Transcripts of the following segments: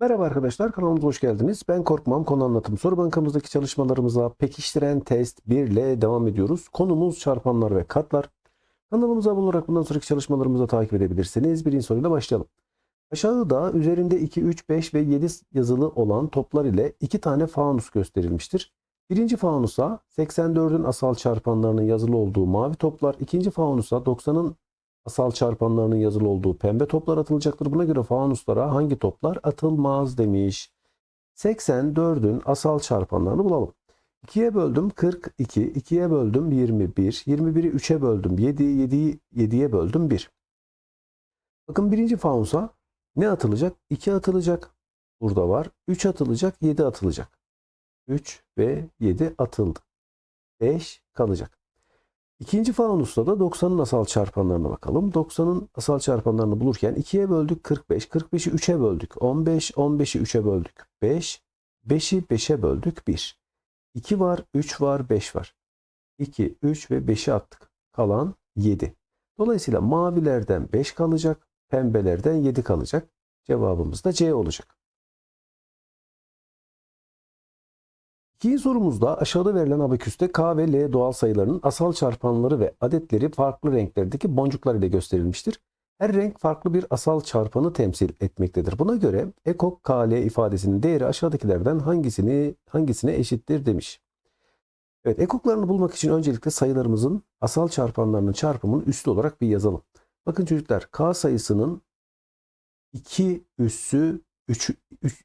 Merhaba arkadaşlar kanalımıza hoş geldiniz. Ben Korkmam konu anlatım soru bankamızdaki çalışmalarımıza pekiştiren test 1 ile devam ediyoruz. Konumuz çarpanlar ve katlar. Kanalımıza abone olarak bundan sonraki çalışmalarımızı takip edebilirsiniz. Birinci soruyla başlayalım. Aşağıda üzerinde 2, 3, 5 ve 7 yazılı olan toplar ile iki tane fanus gösterilmiştir. Birinci fanusa 84'ün asal çarpanlarının yazılı olduğu mavi toplar, ikinci fanusa 90'ın asal çarpanlarının yazılı olduğu pembe toplar atılacaktır. Buna göre fanuslara hangi toplar atılmaz demiş. 84'ün asal çarpanlarını bulalım. 2'ye böldüm 42, 2'ye böldüm 21, 21'i 3'e böldüm 7, 7'yi 7'ye böldüm 1. Bakın birinci fanusa ne atılacak? 2 atılacak. Burada var. 3 atılacak, 7 atılacak. 3 ve 7 atıldı. 5 kalacak. İkinci fanusta da 90'ın asal çarpanlarına bakalım. 90'ın asal çarpanlarını bulurken 2'ye böldük 45. 45'i 3'e böldük. 15. 15'i 3'e böldük. 5. 5'i 5'e böldük. 1. 2 var, 3 var, 5 var. 2, 3 ve 5'i attık. Kalan 7. Dolayısıyla mavilerden 5 kalacak. Pembelerden 7 kalacak. Cevabımız da C olacak. İkinci sorumuzda aşağıda verilen abaküste K ve L doğal sayılarının asal çarpanları ve adetleri farklı renklerdeki boncuklar ile gösterilmiştir. Her renk farklı bir asal çarpanı temsil etmektedir. Buna göre ekok KL ifadesinin değeri aşağıdakilerden hangisini hangisine eşittir demiş. Evet ekoklarını bulmak için öncelikle sayılarımızın asal çarpanlarının çarpımını üslü olarak bir yazalım. Bakın çocuklar K sayısının 2 üssü 3,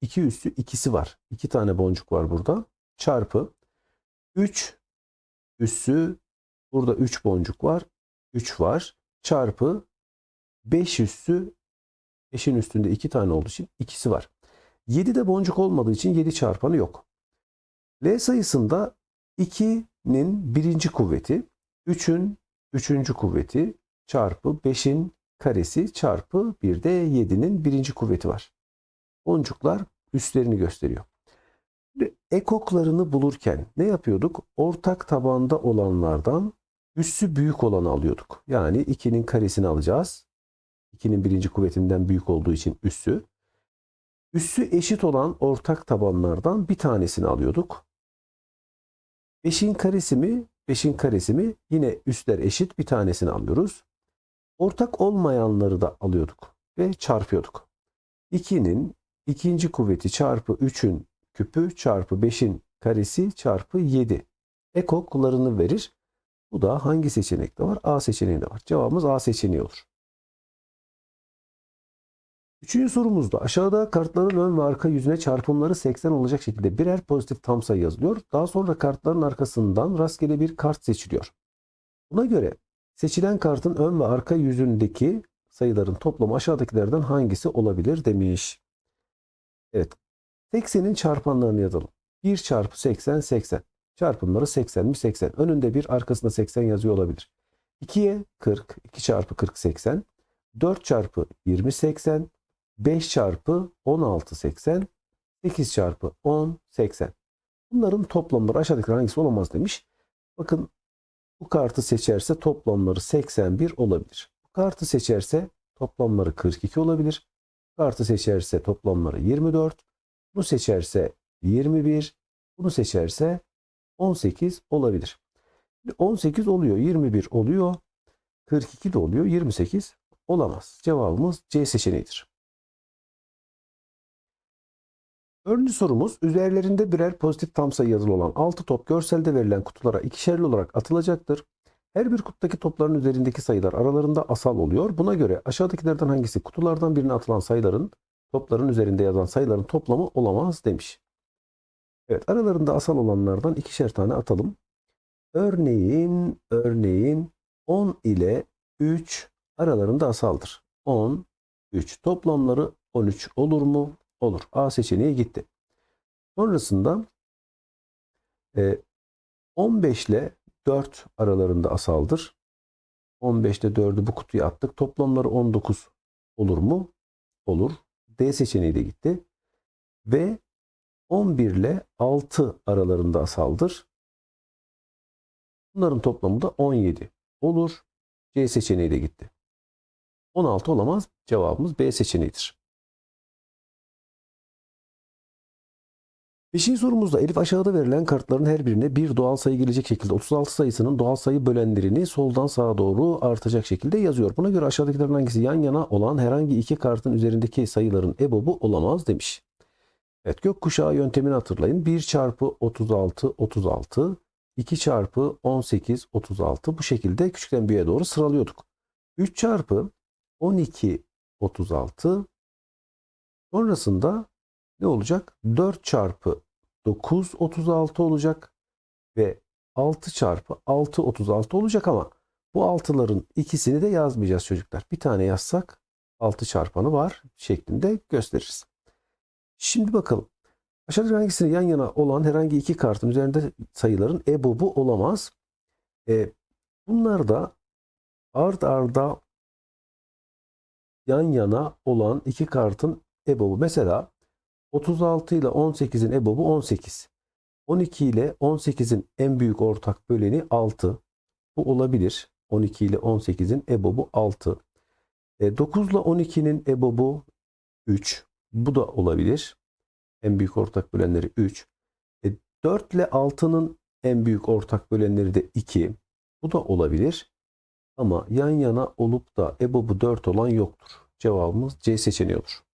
2 üssü ikisi var. 2 tane boncuk var burada çarpı 3 üssü burada 3 boncuk var. 3 var. Çarpı 5 üssü 5'in üstünde 2 tane olduğu için ikisi var. 7 de boncuk olmadığı için 7 çarpanı yok. L sayısında 2'nin birinci kuvveti, 3'ün üçüncü kuvveti çarpı 5'in karesi çarpı bir de 7'nin birinci kuvveti var. Boncuklar üstlerini gösteriyor. Ekoklarını bulurken ne yapıyorduk? Ortak tabanda olanlardan üssü büyük olanı alıyorduk. Yani 2'nin karesini alacağız. 2'nin birinci kuvvetinden büyük olduğu için üssü. Üssü eşit olan ortak tabanlardan bir tanesini alıyorduk. 5'in karesi mi? 5'in karesi mi? Yine üstler eşit bir tanesini alıyoruz. Ortak olmayanları da alıyorduk ve çarpıyorduk. 2'nin ikinci kuvveti çarpı 3'ün küpü çarpı 5'in karesi çarpı 7 ekoklarını verir. Bu da hangi seçenekte var? A seçeneğinde var. Cevabımız A seçeneği olur. Üçüncü sorumuzda aşağıda kartların ön ve arka yüzüne çarpımları 80 olacak şekilde birer pozitif tam sayı yazılıyor. Daha sonra kartların arkasından rastgele bir kart seçiliyor. Buna göre seçilen kartın ön ve arka yüzündeki sayıların toplamı aşağıdakilerden hangisi olabilir demiş. Evet 80'in çarpanlarını yazalım. 1 çarpı 80 80. Çarpımları 80 mi 80. Önünde bir arkasında 80 yazıyor olabilir. 2'ye 40. 2 çarpı 40 80. 4 çarpı 20 80. 5 çarpı 16 80. 8 çarpı 10 80. Bunların toplamları aşağıdaki hangisi olamaz demiş. Bakın bu kartı seçerse toplamları 81 olabilir. Bu kartı seçerse toplamları 42 olabilir. Kartı seçerse toplamları 24. Bunu seçerse 21, bunu seçerse 18 olabilir. 18 oluyor, 21 oluyor, 42 de oluyor, 28 olamaz. Cevabımız C seçeneğidir. Dördüncü sorumuz üzerlerinde birer pozitif tam sayı yazılı olan 6 top görselde verilen kutulara ikişerli olarak atılacaktır. Her bir kutudaki topların üzerindeki sayılar aralarında asal oluyor. Buna göre aşağıdakilerden hangisi kutulardan birine atılan sayıların topların üzerinde yazan sayıların toplamı olamaz demiş. Evet aralarında asal olanlardan ikişer tane atalım. Örneğin örneğin 10 ile 3 aralarında asaldır. 10, 3 toplamları 13 olur mu? Olur. A seçeneği gitti. Sonrasında e, 15 ile 4 aralarında asaldır. 15'te 4'ü bu kutuya attık. Toplamları 19 olur mu? Olur. D seçeneği de gitti. Ve 11 ile 6 aralarında asaldır. Bunların toplamı da 17 olur. C seçeneği de gitti. 16 olamaz. Cevabımız B seçeneğidir. Beşinci sorumuzda Elif aşağıda verilen kartların her birine bir doğal sayı gelecek şekilde 36 sayısının doğal sayı bölenlerini soldan sağa doğru artacak şekilde yazıyor. Buna göre aşağıdakilerin hangisi yan yana olan herhangi iki kartın üzerindeki sayıların EBOB'u olamaz demiş. Evet gökkuşağı yöntemini hatırlayın. 1 çarpı 36 36 2 çarpı 18 36 bu şekilde küçükten büyüğe doğru sıralıyorduk. 3 çarpı 12 36 sonrasında ne olacak? 4 çarpı 9 36 olacak ve 6 çarpı 6 36 olacak ama bu 6'ların ikisini de yazmayacağız çocuklar. Bir tane yazsak 6 çarpanı var şeklinde gösteririz. Şimdi bakalım. Aşağıdaki hangisinin yan yana olan herhangi iki kartın üzerinde sayıların EBOB'u olamaz. E, bunlar da ard arda yan yana olan iki kartın EBOB'u. Mesela 36 ile 18'in EBOB'u 18. 12 ile 18'in en büyük ortak böleni 6. Bu olabilir. 12 ile 18'in EBOB'u 6. E, 9 ile 12'nin EBOB'u 3. Bu da olabilir. En büyük ortak bölenleri 3. E, 4 ile 6'nın en büyük ortak bölenleri de 2. Bu da olabilir. Ama yan yana olup da EBOB'u 4 olan yoktur. Cevabımız C seçeneği olur.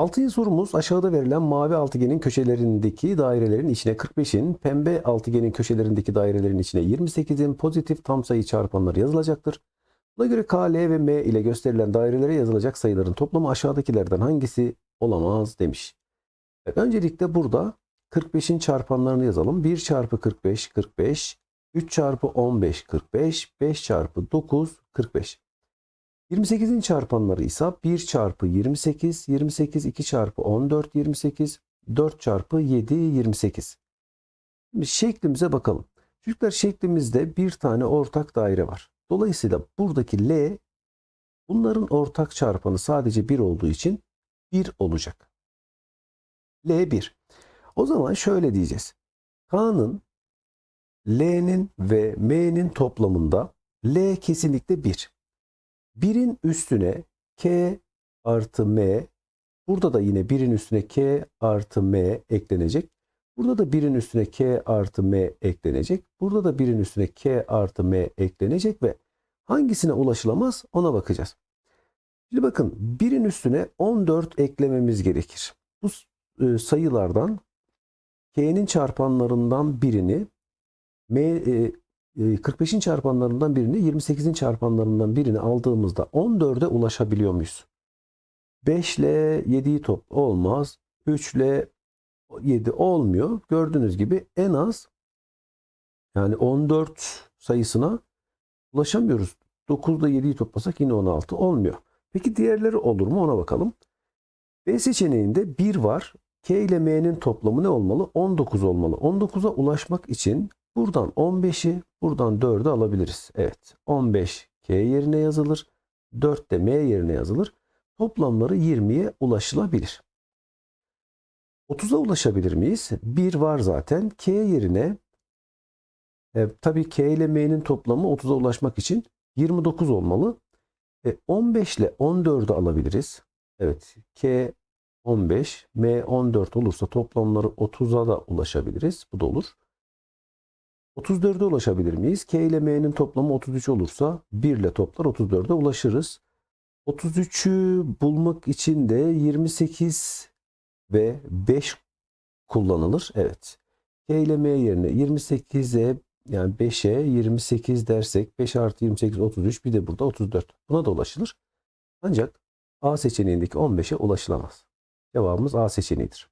Altıncı sorumuz aşağıda verilen mavi altıgenin köşelerindeki dairelerin içine 45'in, pembe altıgenin köşelerindeki dairelerin içine 28'in pozitif tam sayı çarpanları yazılacaktır. Buna göre K, L ve M ile gösterilen dairelere yazılacak sayıların toplamı aşağıdakilerden hangisi olamaz demiş. Öncelikle burada 45'in çarpanlarını yazalım. 1 çarpı 45 45, 3 çarpı 15 45, 5 çarpı 9 45. 28'in çarpanları ise 1 çarpı 28, 28 2 çarpı 14 28, 4 çarpı 7 28. Şimdi şeklimize bakalım. Çocuklar şeklimizde bir tane ortak daire var. Dolayısıyla buradaki L bunların ortak çarpanı sadece 1 olduğu için 1 olacak. L 1. O zaman şöyle diyeceğiz. K'nın L'nin ve M'nin toplamında L kesinlikle 1. 1'in üstüne K artı M burada da yine 1'in üstüne K artı M eklenecek. Burada da 1'in üstüne K artı M eklenecek. Burada da 1'in üstüne K artı M eklenecek ve hangisine ulaşılamaz ona bakacağız. Şimdi bakın 1'in üstüne 14 eklememiz gerekir. Bu e, sayılardan K'nin çarpanlarından birini M, e, 45'in çarpanlarından birini 28'in çarpanlarından birini aldığımızda 14'e ulaşabiliyor muyuz? 5 ile 7'yi top olmaz. 3 ile 7 olmuyor. Gördüğünüz gibi en az yani 14 sayısına ulaşamıyoruz. 9 ile 7'yi toplasak yine 16 olmuyor. Peki diğerleri olur mu ona bakalım. B seçeneğinde 1 var. K ile M'nin toplamı ne olmalı? 19 olmalı. 19'a ulaşmak için buradan 15'i buradan 4'ü alabiliriz. Evet 15 K yerine yazılır. 4 de M yerine yazılır. Toplamları 20'ye ulaşılabilir. 30'a ulaşabilir miyiz? 1 var zaten. K yerine e, tabii K ile M'nin toplamı 30'a ulaşmak için 29 olmalı. E, 15 ile 14'ü alabiliriz. Evet K 15, M 14 olursa toplamları 30'a da ulaşabiliriz. Bu da olur. 34'e ulaşabilir miyiz? K ile M'nin toplamı 33 olursa 1 ile toplar 34'e ulaşırız. 33'ü bulmak için de 28 ve 5 kullanılır. Evet. K ile M yerine 28'e yani 5'e 28 dersek 5 artı 28 33 bir de burada 34. Buna da ulaşılır. Ancak A seçeneğindeki 15'e ulaşılamaz. Cevabımız A seçeneğidir.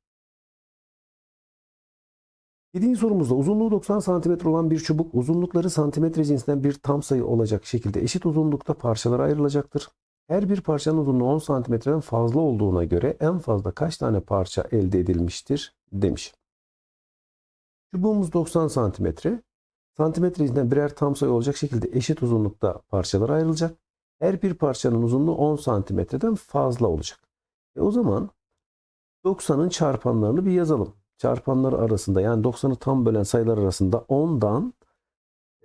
Yedinci sorumuzda uzunluğu 90 cm olan bir çubuk uzunlukları santimetre cinsinden bir tam sayı olacak şekilde eşit uzunlukta parçalara ayrılacaktır. Her bir parçanın uzunluğu 10 santimetreden fazla olduğuna göre en fazla kaç tane parça elde edilmiştir demiş. Çubuğumuz 90 santimetre. Santimetre cinsinden birer tam sayı olacak şekilde eşit uzunlukta parçalara ayrılacak. Her bir parçanın uzunluğu 10 santimetreden fazla olacak. E o zaman 90'ın çarpanlarını bir yazalım. Çarpanlar arasında yani 90'ı tam bölen sayılar arasında 10'dan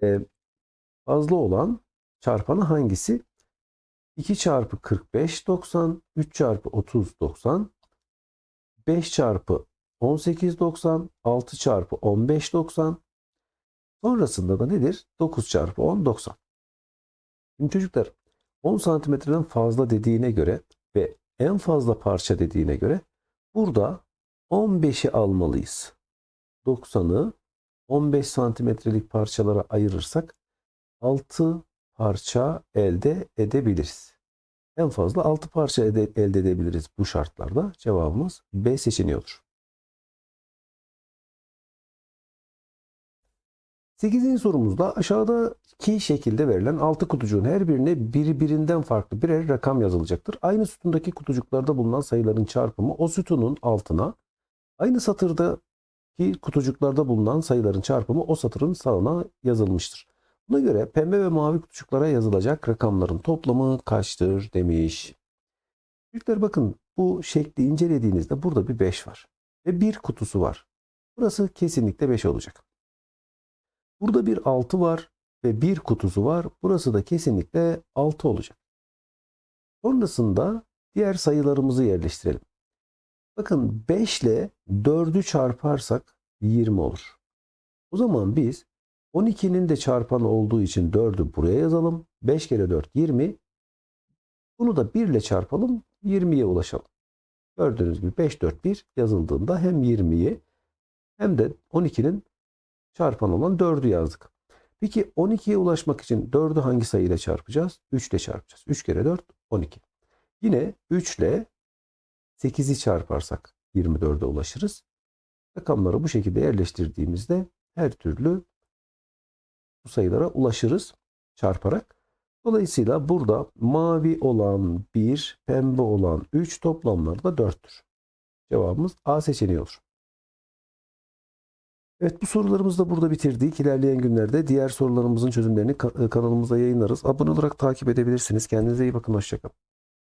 e, fazla olan çarpanı hangisi? 2 çarpı 45 90, 3 çarpı 30 90, 5 çarpı 18.90, 6 çarpı 15.90. Sonrasında da nedir? 9 çarpı 10, 90. Şimdi çocuklar 10 santimetreden fazla dediğine göre ve en fazla parça dediğine göre burada 15'i almalıyız. 90'ı 15 santimetrelik parçalara ayırırsak 6 parça elde edebiliriz. En fazla 6 parça elde edebiliriz bu şartlarda. Cevabımız B seçeneği olur. 8. sorumuzda aşağıdaki şekilde verilen 6 kutucuğun her birine birbirinden farklı birer rakam yazılacaktır. Aynı sütundaki kutucuklarda bulunan sayıların çarpımı o sütunun altına, aynı satırdaki kutucuklarda bulunan sayıların çarpımı o satırın sağına yazılmıştır. Buna göre pembe ve mavi kutucuklara yazılacak rakamların toplamı kaçtır demiş. Çocuklar bakın bu şekli incelediğinizde burada bir 5 var ve bir kutusu var. Burası kesinlikle 5 olacak. Burada bir 6 var ve bir kutusu var. Burası da kesinlikle 6 olacak. Sonrasında diğer sayılarımızı yerleştirelim. Bakın 5 ile 4'ü çarparsak 20 olur. O zaman biz 12'nin de çarpanı olduğu için 4'ü buraya yazalım. 5 kere 4 20. Bunu da 1 ile çarpalım 20'ye ulaşalım. Gördüğünüz gibi 5 4 1 yazıldığında hem 20'yi hem de 12'nin çarpan olan 4'ü yazdık. Peki 12'ye ulaşmak için 4'ü hangi sayıyla çarpacağız? 3 ile çarpacağız. 3 kere 4 12. Yine 3 ile 8'i çarparsak 24'e ulaşırız. Rakamları bu şekilde yerleştirdiğimizde her türlü bu sayılara ulaşırız çarparak. Dolayısıyla burada mavi olan 1, pembe olan 3 toplamları da 4'tür. Cevabımız A seçeneği olur. Evet bu sorularımızı da burada bitirdik. İlerleyen günlerde diğer sorularımızın çözümlerini ka- kanalımıza yayınlarız. Abone olarak takip edebilirsiniz. Kendinize iyi bakın. Hoşçakalın.